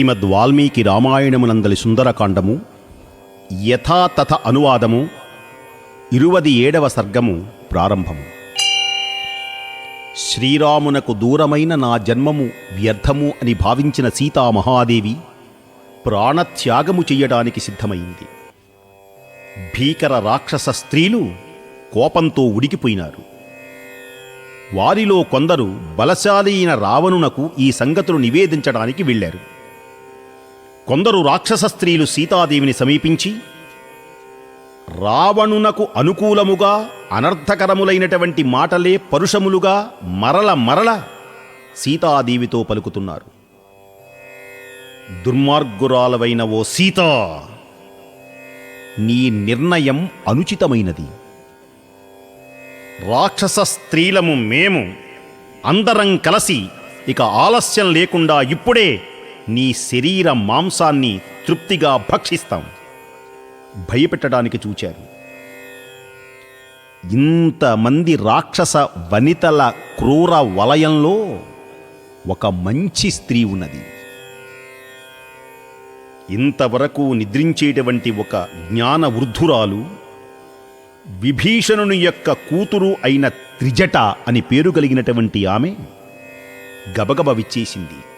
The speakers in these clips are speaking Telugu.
శ్రీమద్ వాల్మీకి రామాయణమునందలి సుందరకాండము యథాతథ అనువాదము ఇరువది ఏడవ సర్గము ప్రారంభము. శ్రీరామునకు దూరమైన నా జన్మము వ్యర్థము అని భావించిన సీతామహాదేవి ప్రాణత్యాగము చెయ్యడానికి సిద్ధమైంది. భీకర రాక్షస స్త్రీలు కోపంతో ఉడికిపోయినారు. వారిలో కొందరు బలశాలి రావణునకు ఈ సంగతులు నివేదించడానికి వెళ్ళారు. కొందరు రాక్షస స్త్రీలు సీతాదేవిని సమీపించి రావణునకు అనుకూలముగా అనర్థకరములైనటువంటి మాటలే పరుషములుగా మరల మరల సీతాదేవితో పలుకుతున్నారు. దుర్మార్గురాలవైన ఓ సీత నీ నిర్ణయం అనుచితమైనది. రాక్షస స్త్రీలము మేము అందరం కలిసి ఇక ఆలస్యం లేకుండా ఇప్పుడే నీ శరీర మాంసాన్ని తృప్తిగా భక్షిస్తాం. భయపెట్టడానికి చూచారు. ఇంతమంది రాక్షస వనితల క్రూర వలయంలో ఒక మంచి స్త్రీ ఉన్నది. ఇంతవరకు నిద్రించేటువంటి ఒక జ్ఞాన వృద్ధురాలు విభీషణుని యొక్క కూతురు అయిన త్రిజట అని పేరు కలిగినటువంటి ఆమె గబగబ విచ్చేసింది.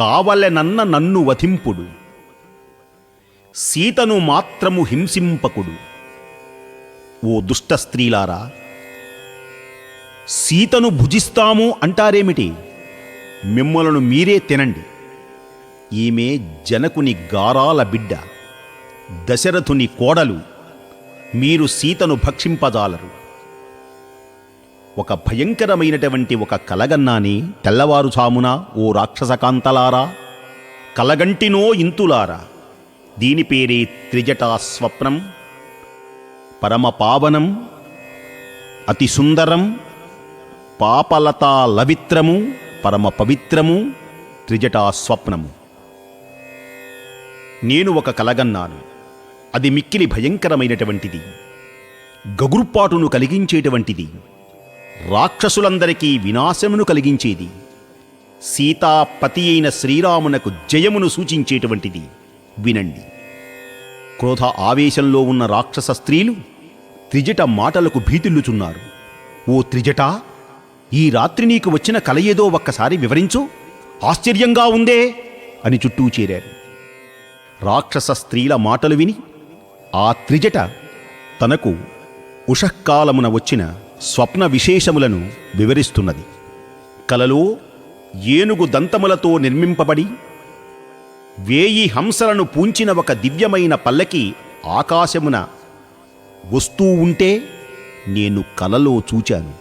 కావలెనన్న నన్ను వధింపుడు. సీతను మాత్రము హింసింపకుడు. ఓ దుష్ట స్త్రీలారా సీతను భుజిస్తాము అంటారేమిటి? మిమ్మలను మీరే తినండి. ఈమె జనకుని గారాల బిడ్డ దశరథుని కోడలు మీరు సీతను భక్షింపజాలరు. ఒక భయంకరమైనటువంటి ఒక కలగన్నాని తెల్లవారుజామున ఓ రాక్షసకాంతలారా కలగంటినో ఇంతులారా దీని పేరే త్రిజటా స్వప్నం పరమ పావనం అతి సుందరం పాపలతా లవిత్రము పరమ పవిత్రము త్రిజటా స్వప్నము. నేను ఒక కలగన్నాను అది మిక్కిలి భయంకరమైనటువంటిది గగుర్పాటును కలిగించేటువంటిది. రాక్షసులందరికీ వినాశమును కలిగించేది. సీతాపతి అయిన శ్రీరామునకు జయమును సూచించేటువంటిది. వినండి. క్రోధ ఆవేశంలో ఉన్న రాక్షస స్త్రీలు త్రిజట మాటలకు భీతిల్లుచున్నారు. ఓ త్రిజట ఈ రాత్రి నీకు వచ్చిన కల ఏదో ఒక్కసారి వివరించు. ఆశ్చర్యంగా ఉందే అని చుట్టూ చేరారు. రాక్షస స్త్రీల మాటలు విని ఆ త్రిజట తనకు ఉషఃకాలమున వచ్చిన స్వప్న విశేషములను వివరిస్తున్నది. కలలో ఏనుగు దంతములతో నిర్మింపబడి వేయి హంసలను పూంచిన ఒక దివ్యమైన పల్లకి ఆకాశమున వస్తూ ఉంటే నేను కలలో చూచాను.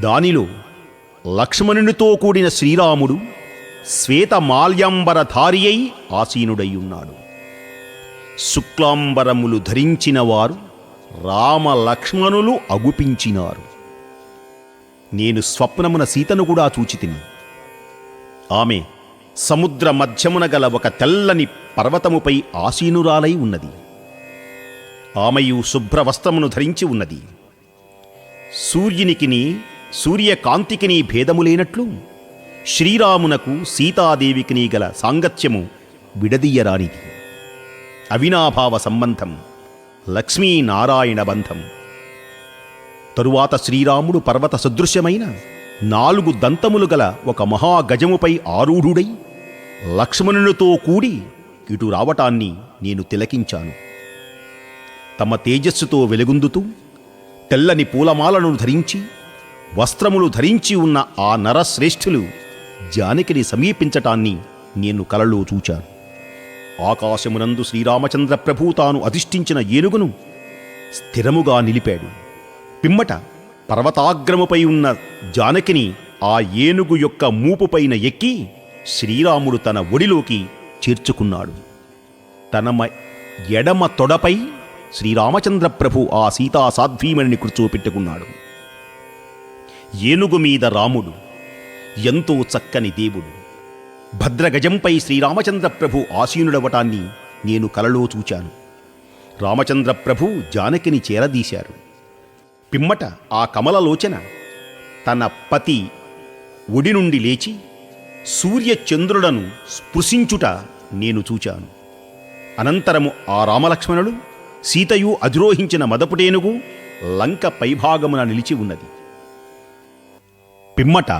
దానిలో లక్ష్మణునితో కూడిన శ్రీరాముడు శ్వేత మాల్యాంబరధారి అయి ఆసీనుడయ్యున్నాడు శుక్లాంబరములు ధరించినవారు రామ లక్ష్మణులు అగుపించినారు. నేను స్వప్నమున సీతను కూడా చూచితిని. ఆమె సముద్ర మధ్యమున గల ఒక తెల్లని పర్వతముపై ఆసీనురాలై ఉన్నది. ఆమెయు శుభ్రవస్త్రమును ధరించి ఉన్నది. సూర్యునికిని సూర్యకాంతికిని భేదము లేనట్లు శ్రీరామునకు సీతాదేవికిని గల సాంగత్యము విడదీయరానిది. అవినాభావ సంబంధం. లక్ష్మీనారాయణ బంధం తరువాత శ్రీరాముడు పర్వత సదృశ్యమైన నాలుగు దంతములు గల ఒక మహాగజముపై ఆరూఢుడై లక్ష్మణునితో కూడి ఇటు రావటాన్ని నేను తిలకించాను. తమ తేజస్సుతో వెలుగుందుతూ తెల్లని పూలమాలను ధరించి వస్త్రములు ధరించి ఉన్న ఆ నరశ్రేష్ఠులు జానకిని సమీపించటాన్ని నేను కలలో చూచాను. ఆకాశమునందు శ్రీరామచంద్ర ప్రభు తాను అధిష్ఠించిన ఏనుగును స్థిరముగా నిలిపాడు. పిమ్మట పర్వతాగ్రముపై ఉన్న జానకిని ఆ ఏనుగు యొక్క మూపుపైన ఎక్కి శ్రీరాముడు తన ఒడిలోకి చేర్చుకున్నాడు. తన ఎడమ తొడపై శ్రీరామచంద్ర ప్రభు ఆ సీతా సాధ్వీమణిని కూర్చోపెట్టుకున్నాడు. ఏనుగు మీద రాముడు ఎంతో చక్కని దేవుడు. భద్రగజంపై శ్రీరామచంద్ర ప్రభు ఆసీనుడవటాన్ని నేను కలలో చూచాను. రామచంద్ర ప్రభు జానకిని చేరదీశారు. పిమ్మట ఆ కమలలోచన తన పతి ఒడి నుండి లేచి సూర్యచంద్రులను స్పృశించుట నేను చూచాను. అనంతరము ఆ రామలక్ష్మణుడు సీతయు అధిరోహించిన మదపుటేనుగు లంక పైభాగమున నిలిచి ఉన్నది. పిమ్మట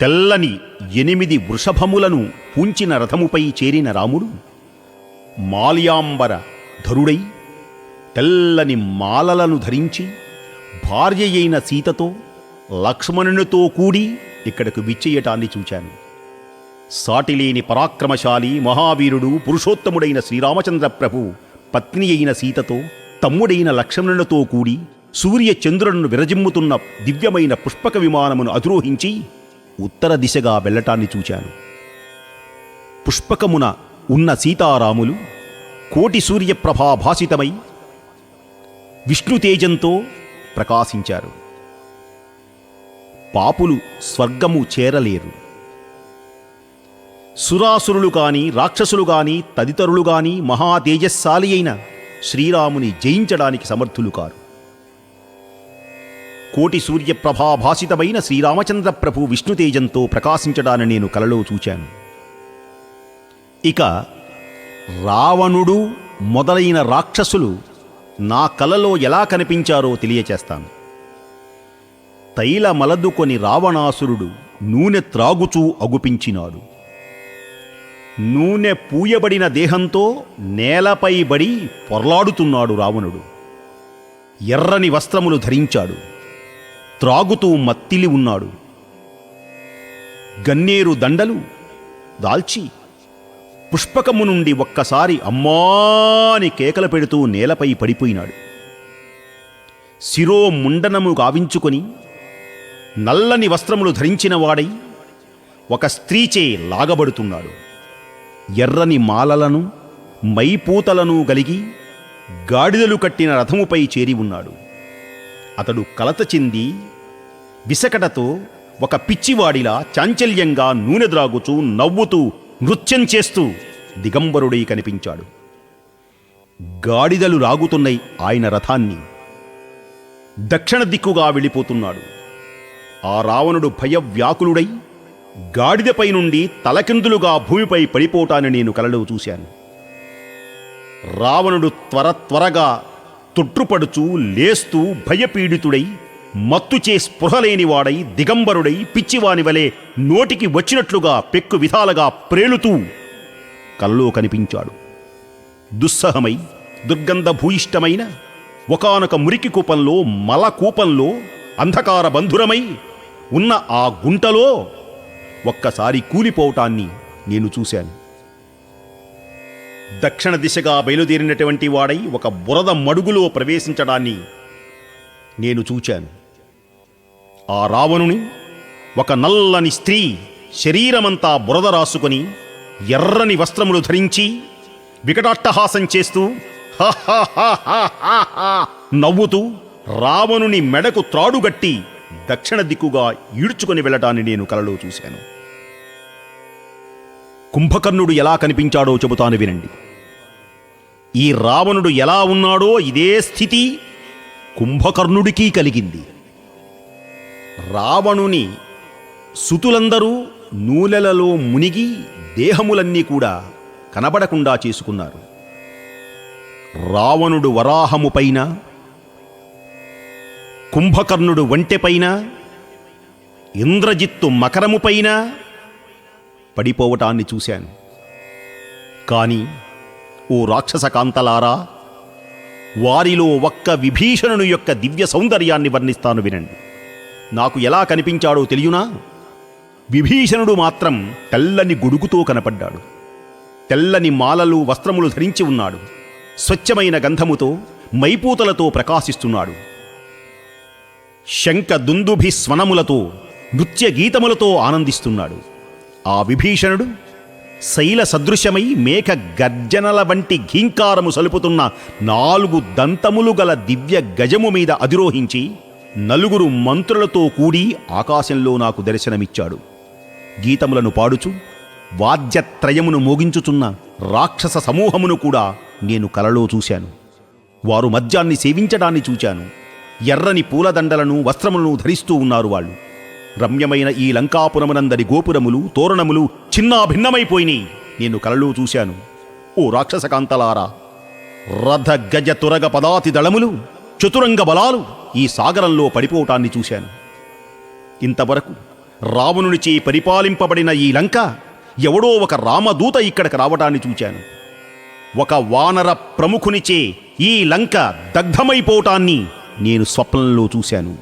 తెల్లని ఎనిమిది వృషభములను పూంచిన రథముపై చేరిన రాముడు మాల్యాంబర ధరుడై తెల్లని మాలలను ధరించి భార్య అయిన సీతతో లక్ష్మణునితో కూడి ఇక్కడకు విచ్చేయటాన్ని చూచాను. సాటిలేని పరాక్రమశాలి మహావీరుడు పురుషోత్తముడైన శ్రీరామచంద్ర ప్రభు పత్ని అయిన సీతతో తమ్ముడైన లక్ష్మణునితో కూడి సూర్యచంద్రులను విరజిమ్ముతున్న దివ్యమైన పుష్పక విమానమును అధిరోహించి ఉత్తర దిశగా వెళ్ళటాన్ని చూచాను. పుష్పకమున ఉన్న సీతారాములు కోటి సూర్యప్రభాభాసితమై విష్ణుతేజంతో ప్రకాశించారు. పాపులు స్వర్గము చేరలేరు. సురాసురులు కాని రాక్షసులు కాని తదితరులు గాని మహాతేజస్శాలి అయిన శ్రీరాముని జయించడానికి సమర్థులు కారు. కోటి సూర్యప్రభాభాసితమైన శ్రీరామచంద్ర ప్రభు విష్ణుతేజంతో ప్రకాశించడాన్ని నేను కలలో చూచాను. ఇక రావణుడు మొదలైన రాక్షసులు నా కలలో ఎలా కనిపించారో తెలియచేస్తాను. తైల మలదుకొని రావణాసురుడు నూనె త్రాగుచూ అగుపించినాడు. నూనె పూయబడిన దేహంతో నేలపై బడి పొర్లాడుతున్నాడు రావణుడు. ఎర్రని వస్త్రములు ధరించాడు. త్రాగుతూ మత్తిలి ఉన్నాడు. గన్నేరు దండలు దాల్చి పుష్పకము నుండి ఒక్కసారి అమ్మాని కేకలు పెడుతూ నేలపై పడిపోయినాడు. శిరో ముండనము గావించుకొని నల్లని వస్త్రములు ధరించిన వాడై ఒక స్త్రీచే లాగబడుతున్నాడు. ఎర్రని మాలలను మైపూతలను గలిగి గాడిదలు కట్టిన రథముపై చేరి ఉన్నాడు. అతడు కలత చెంది విసకటతో ఒక పిచ్చివాడిలా చాంచల్యంగా నూనె ద్రాగుచూ నవ్వుతూ నృత్యం చేస్తూ దిగంబరుడై కనిపించాడు. గాడిదలు రాగుతున్నాయి ఆయన రథాన్ని. దక్షిణ దిక్కుగా వెళ్ళిపోతున్నాడు. ఆ రావణుడు భయవ్యాకులుడై గాడిదపై నుండి తలకిందులుగా భూమిపై పడిపోటాన్ని నేను కలలో చూశాను. రావణుడు త్వర త్వరగా తొట్టుపడుచూ లేస్తూ భయపీడితుడై మత్తుచే స్పృహలేనివాడై దిగంబరుడై పిచ్చివాని వలె నోటికి వచ్చినట్లుగా పెక్కు విధాలుగా ప్రేలుతూ కల్లో కనిపించాడు. దుస్సహమై దుర్గంధభూయిష్టమైన ఒకానొక మురికి కూపంలో మల కూపంలో అంధకార బంధురమై ఉన్న ఆ గుంటలో ఒక్కసారి కూలిపోవటాన్ని నేను చూశాను. దక్షిణ దిశగా బయలుదేరినటువంటి వాడై ఒక బురద మడుగులో ప్రవేశించడాన్ని నేను చూచాను. ఆ రావణుని ఒక నల్లని స్త్రీ శరీరమంతా బురద రాసుకొని ఎర్రని వస్త్రములు ధరించి వికటాట్టహాసం చేస్తూ నవ్వుతూ రావణుని మెడకు త్రాడుగట్టి దక్షిణ దిక్కుగా ఈడ్చుకొని వెళ్ళటాన్ని నేను కలలో చూశాను. కుంభకర్ణుడు ఎలా కనిపించాడో చెబుతాను వినండి. ఈ రావణుడు ఎలా ఉన్నాడో ఇదే స్థితి కుంభకర్ణుడికి కలిగింది. రావణుని సుతులందరూ నూలెలలో మునిగి దేహములన్నీ కూడా కనబడకుండా చేసుకున్నారు. రావణుడు వరాహముపైన కుంభకర్ణుడు వంటెపైన ఇంద్రజిత్తు మకరముపైన పడిపోవటాన్ని చూశాను. కానీ ఓ రాక్షస కాంతలారా వారిలో ఒక్క విభీషణుని యొక్క దివ్య సౌందర్యాన్ని వర్ణిస్తాను వినండి. నాకు ఎలా కనిపించాడో తెలియనా? విభీషణుడు మాత్రం తెల్లని గొడుగుతో కనపడ్డాడు. తెల్లని మాలలు వస్త్రములు ధరించి ఉన్నాడు. స్వచ్ఛమైన గంధముతో మైపూతలతో ప్రకాశిస్తున్నాడు. శంఖ దుందుభి స్వనములతో నృత్య గీతములతో ఆనందిస్తున్నాడు. ఆ విభీషణుడు శైల సదృశ్యమై మేఘ గర్జనల వంటి ఘీంకారము సలుపుతున్న నాలుగు దంతములు గల దివ్య గజము మీద అధిరోహించి నలుగురు మంత్రులతో కూడి ఆకాశంలో నాకు దర్శనమిచ్చాడు. గీతములను పాడుచు వాద్యత్రయమును మోగించుచున్న రాక్షస సమూహమును కూడా నేను కలలో చూశాను. వారు మద్యాన్ని సేవించడాన్ని చూచాను. ఎర్రని పూలదండలను వస్త్రములను ధరిస్తూ ఉన్నారు వాళ్ళు. రమ్యమైన ఈ లంకాపురమునందరి గోపురములు తోరణములు చిన్నాభిన్నమైపోయినాయి నేను కలలో చూశాను. ఓ రాక్షస కాంతలారా రథ గజ తురగ పదాతి దళములు చతురంగ బలాలు ఈ సాగరంలో పడిపోవటాన్ని చూశాను. ఇంతవరకు రావణునిచే పరిపాలింపబడిన ఈ లంక ఎవడో ఒక రామదూత ఇక్కడికి రావటాన్ని చూచాను. ఒక వానర ప్రముఖునిచే ఈ లంక దగ్ధమైపోవటాన్ని నేను స్వప్నంలో చూశాను.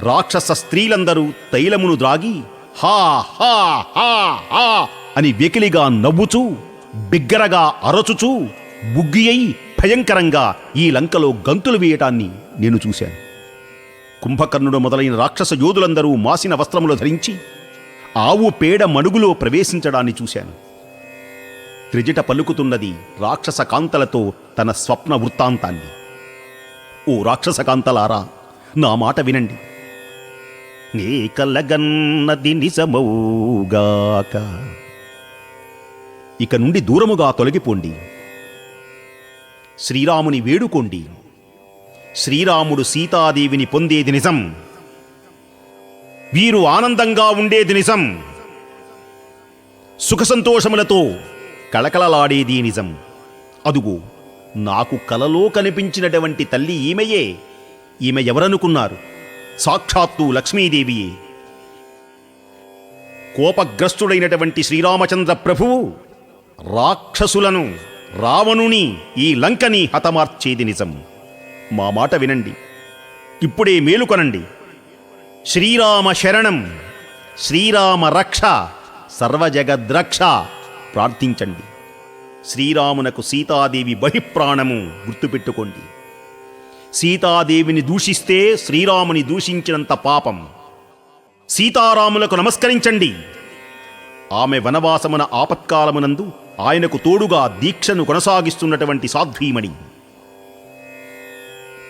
రాక్షస స్త్రీలందరూ తైలమును ద్రాగి హా హా హా హా అని వెకిలిగా నవ్వుచూ బిగ్గరగా అరచుచూ బుగ్గి అయి భయంకరంగా ఈ లంకలో గంతులు వేయటాన్ని నేను చూశాను. కుంభకర్ణుడు మొదలైన రాక్షస యోధులందరూ మాసిన వస్త్రములు ధరించి ఆవు పేడ మడుగులో ప్రవేశించడాన్ని చూశాను. త్రిజట పలుకుతున్నది రాక్షస కాంతలతో తన స్వప్న వృత్తాంతాన్ని. ఓ రాక్షస కాంతలారా నా మాట వినండి. నీ కలగన్నది నిజమౌగాక ఇక నుండి దూరముగా తొలగిపోండి. శ్రీరాముని వేడుకోండి. శ్రీరాముడు సీతాదేవిని పొందేది నిజం. వీరు ఆనందంగా ఉండేది నిజం. సుఖ సంతోషములతో కళకళలాడేది నిజం. అదుగో నాకు కలలో కనిపించినటువంటి తల్లి ఈమెయే. ఈమె ఎవరనుకున్నారు? సాక్షాత్తు లక్ష్మీదేవియే. కోపగ్రస్తుడైనటువంటి శ్రీరామచంద్ర ప్రభువు రాక్షసులను రావణుని ఈ లంకని హతమార్చేది నిజం. మా మాట వినండి. ఇప్పుడే మేలుకొనండి శ్రీరామ శరణం శ్రీరామ రక్ష సర్వజగద్రక్ష ప్రార్థించండి. శ్రీరామునకు సీతాదేవి బహిప్రాణము గుర్తుపెట్టుకోండి. సీతాదేవిని దూషిస్తే శ్రీరాముని దూషించినంత పాపం. సీతారాములకు నమస్కరించండి. ఆమె వనవాసమున ఆపత్కాలమునందు ఆయనకు తోడుగా దీక్షను కొనసాగిస్తున్నటువంటి సాధ్వీమణి.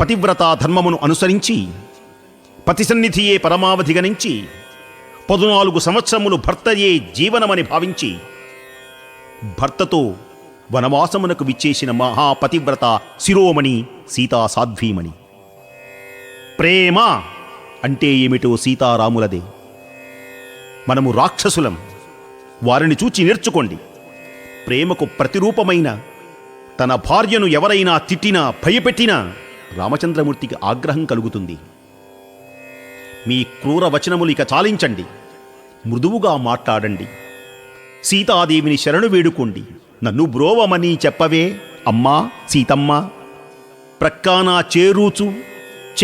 పతివ్రతా ధర్మమును అనుసరించి పతి సన్నిధియే పరమావధి గణించి పదునాలుగు సంవత్సరములు భర్తయే జీవనమని భావించి భర్తతో వనవాసమునకు విచ్చేసిన మహాపతివ్రత శిరోమణి సీతా సాధ్వీమణి ప్రేమ అంటే ఏమిటో సీతారాములదే. మనము రాక్షసులం వారిని చూచి నేర్చుకోండి. ప్రేమకు ప్రతిరూపమైన తన భార్యను ఎవరైనా తిట్టినా భయపెట్టినా రామచంద్రమూర్తికి ఆగ్రహం కలుగుతుంది. మీ క్రూర వచనములు ఇక చాలించండి. మృదువుగా మాట్లాడండి. సీతాదేవిని శరణు వేడుకోండి. నన్ను బ్రోవమని చెప్పవే అమ్మా సీతమ్మ. ప్రక్కానా చేరూచు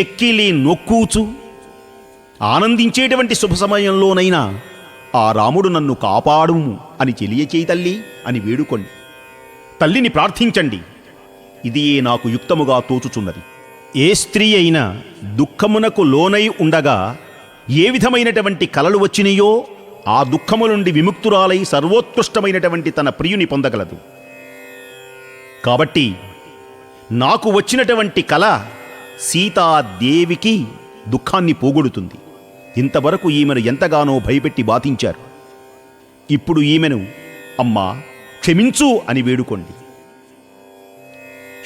చెక్కిలి నొక్కూచు. ఆనందించేటువంటి శుభ సమయంలోనైనా ఆ రాముడు నన్ను కాపాడుము అని తెలియచేయి తల్లి అని వేడుకోండి. తల్లిని ప్రార్థించండి. ఇదియే నాకు యుక్తముగా తోచుచున్నది. ఏ స్త్రీ అయినా దుఃఖమునకు లోనై ఉండగా ఏ విధమైనటువంటి కలలు వచ్చినాయో ఆ దుఃఖము నుండి విముక్తురాలై సర్వోత్కృష్టమైనటువంటి తన ప్రియుని పొందగలదు. కాబట్టి నాకు వచ్చినటువంటి కళ సీతాదేవికి దుఃఖాన్ని పోగొడుతుంది. ఇంతవరకు ఈమెను ఎంతగానో భయపెట్టి బాధించారు. ఇప్పుడు ఈమెను అమ్మా క్షమించు అని వేడుకోండి.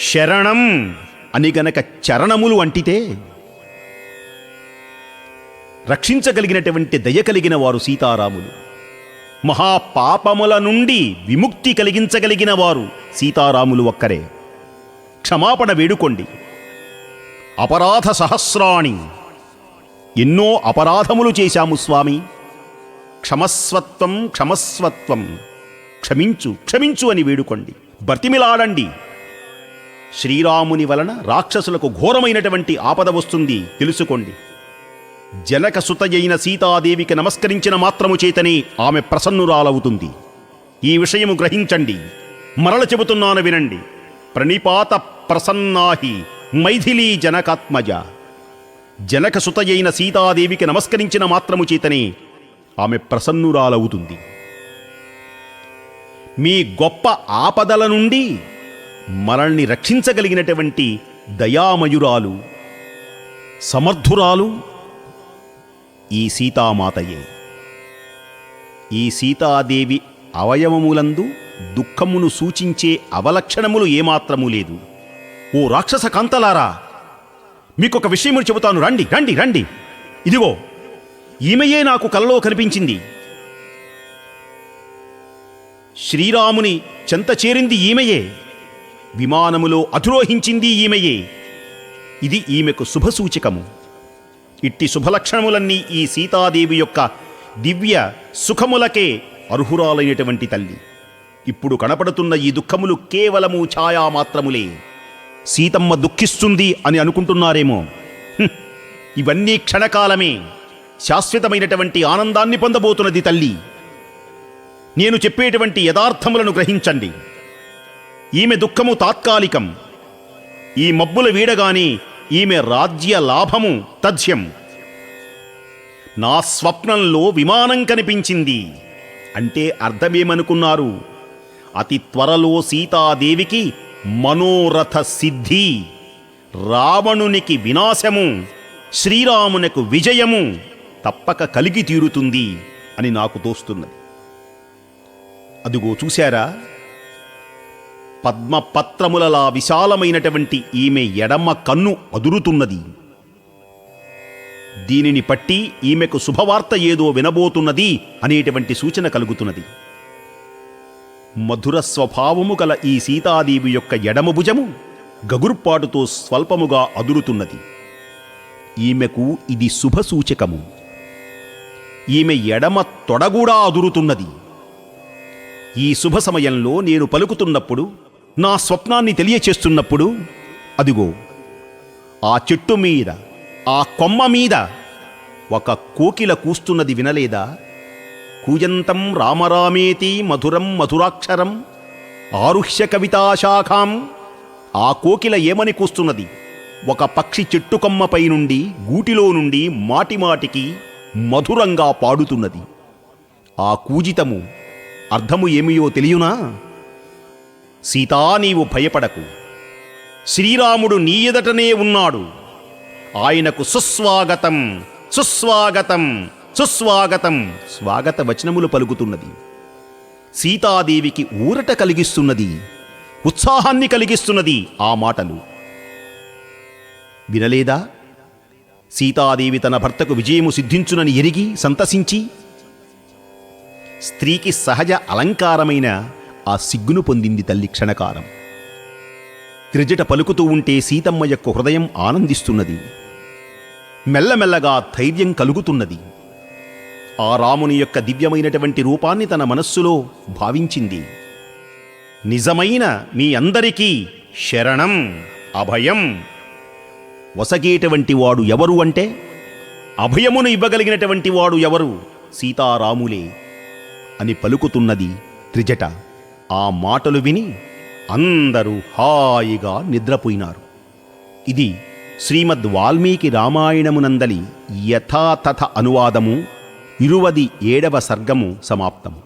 శరణం. అని గనక చరణములు అంటితే రక్షించగలిగినటువంటి దయ కలిగిన వారు సీతారాములు. మహాపాపముల నుండి విముక్తి కలిగించగలిగిన వారు సీతారాములు ఒక్కరే. క్షమాపణ వేడుకోండి. అపరాధ సహస్రాణి. ఎన్నో అపరాధములు చేశాము స్వామి. క్షమస్వత్వం క్షమస్వత్వం. క్షమించు క్షమించు అని వేడుకోండి. బ్రతిమిలాడండి. శ్రీరాముని వలన రాక్షసులకు ఘోరమైనటువంటి ఆపద వస్తుంది తెలుసుకోండి. జనక సుతయైన సీతాదేవికి నమస్కరించిన మాత్రము చేతనే ఆమె ప్రసన్నురాలవుతుంది. ఈ విషయము గ్రహించండి. మరల చెబుతున్నాను వినండి. ప్రణిపాత ప్రసన్నాహి మైథిలీ జనకాత్మజ. జనక సుతయైన సీతాదేవికి నమస్కరించిన మాత్రము చేతనే ఆమె ప్రసన్నురాలవుతుంది. మీ గొప్ప ఆపదల నుండి మనల్ని రక్షించగలిగినటువంటి దయామయురాలు సమర్థురాలు ఈ సీతామాతయే. ఈ సీతాదేవి అవయవములందు దుఃఖమును సూచించే అవలక్షణములు ఏమాత్రము లేదు. ఓ రాక్షస కాంతలారా మీకొక విషయము చెబుతాను. రండి రండి రండి. ఇదిగో ఈమెయే నాకు కలలో కనిపించింది. శ్రీరాముని చెంత చేరింది ఈమెయే. విమానములో అధిరోహించింది ఈమెయే. ఇది ఈమెకు శుభసూచకము. ఇట్టి శుభలక్షణములన్నీ ఈ సీతాదేవి యొక్క దివ్య సుఖములకే అర్హురాలైనటువంటి తల్లి. ఇప్పుడు కనపడుతున్న ఈ దుఃఖములు కేవలము ఛాయామాత్రములే. సీతమ్మ దుఃఖిస్తుంది అని అనుకుంటున్నారేమో. ఇవన్నీ క్షణకాలమే శాశ్వతమైనటువంటి ఆనందాన్ని పొందబోతున్నది తల్లి. నేను చెప్పేటువంటి యథార్థములను గ్రహించండి. ఈమె దుఃఖము తాత్కాలికం. ఈ మబ్బుల వీడగాని ఈమె రాజ్య లాభము తథ్యం. నా స్వప్నంలో విమానం కనిపించింది. అంటే అర్థమేమనుకున్నారు? అతి త్వరలో సీతాదేవికి మనోరథ సిద్ధి. రావణునికి వినాశము శ్రీరామునకు విజయము తప్పక కలిగి తీరుతుంది అని నాకు తోస్తున్నది. అదుగో చూశారా? పద్మపత్రములలా విశాలమైనటువంటి ఈమె ఎడమ కన్ను అదురుతున్నది. దీనిని పట్టి ఈమెకు శుభవార్త ఏదో వినబోతున్నది అనేటువంటి సూచన కలుగుతున్నది. మధుర స్వభావము గల ఈ సీతాదేవి యొక్క ఎడమ భుజము గగుర్పాటుతో స్వల్పముగా అదురుతున్నది. ఈమెకు ఇది శుభసూచకము ఈమె ఎడమ తొడగూడా అదురుతున్నది. ఈ శుభ సమయంలో నేను పలుకుతున్నప్పుడు నా స్వప్నాన్ని తెలియచేస్తున్నప్పుడు అదిగో ఆ చెట్టు మీద ఆ కొమ్మ మీద ఒక కోకిల కూస్తున్నది వినలేదా? కూజంతం రామరామేతి మధురం మధురాక్షరం ఆరుహ్య కవితాశాఖాం ఆ కోకిల ఏమని కూస్తున్నది? ఒక పక్షి చెట్టు కొమ్మపై నుండి గూటిలో నుండి మాటిమాటికి మధురంగా పాడుతున్నది. ఆ కూజితము అర్థము ఏమియో తెలియునా? సీతా నీవు భయపడకు. శ్రీరాముడు నీ ఎదటనే ఉన్నాడు. ఆయనకు సుస్వాగతం సుస్వాగతం సుస్వాగతం. స్వాగత వచనములు పలుకుతున్నది. సీతాదేవికి ఊరట కలిగిస్తున్నది. ఉత్సాహాన్ని కలిగిస్తున్నది ఆ మాటలు. వినలేదా? సీతాదేవి తన భర్తకు విజయము సిద్ధించునని ఎరిగి సంతసించి స్త్రీకి సహజ అలంకారమైన ఆ సిగ్గును పొందింది తల్లి క్షణకారం త్రిజట పలుకుతూ ఉంటే సీతమ్మ యొక్క హృదయం ఆనందిస్తున్నది. మెల్లమెల్లగా ధైర్యం కలుగుతున్నది. ఆ రాముని యొక్క దివ్యమైనటువంటి రూపాన్ని తన మనస్సులో భావించింది. నిజమైన మీ అందరికీ శరణం అభయం. వసగేటువంటి వాడు ఎవరు అంటే? అభయమును ఇవ్వగలిగినటువంటి వాడు ఎవరు? సీతారాములే. అని పలుకుతున్నది త్రిజట. ఆ మాటలు విని అందరూ హాయిగా నిద్రపోయినారు. ఇది శ్రీమద్ వాల్మీకి రామాయణమునందలి యథాతథ అనువాదము ఇరువది ఏడవ సర్గము సమాప్తము.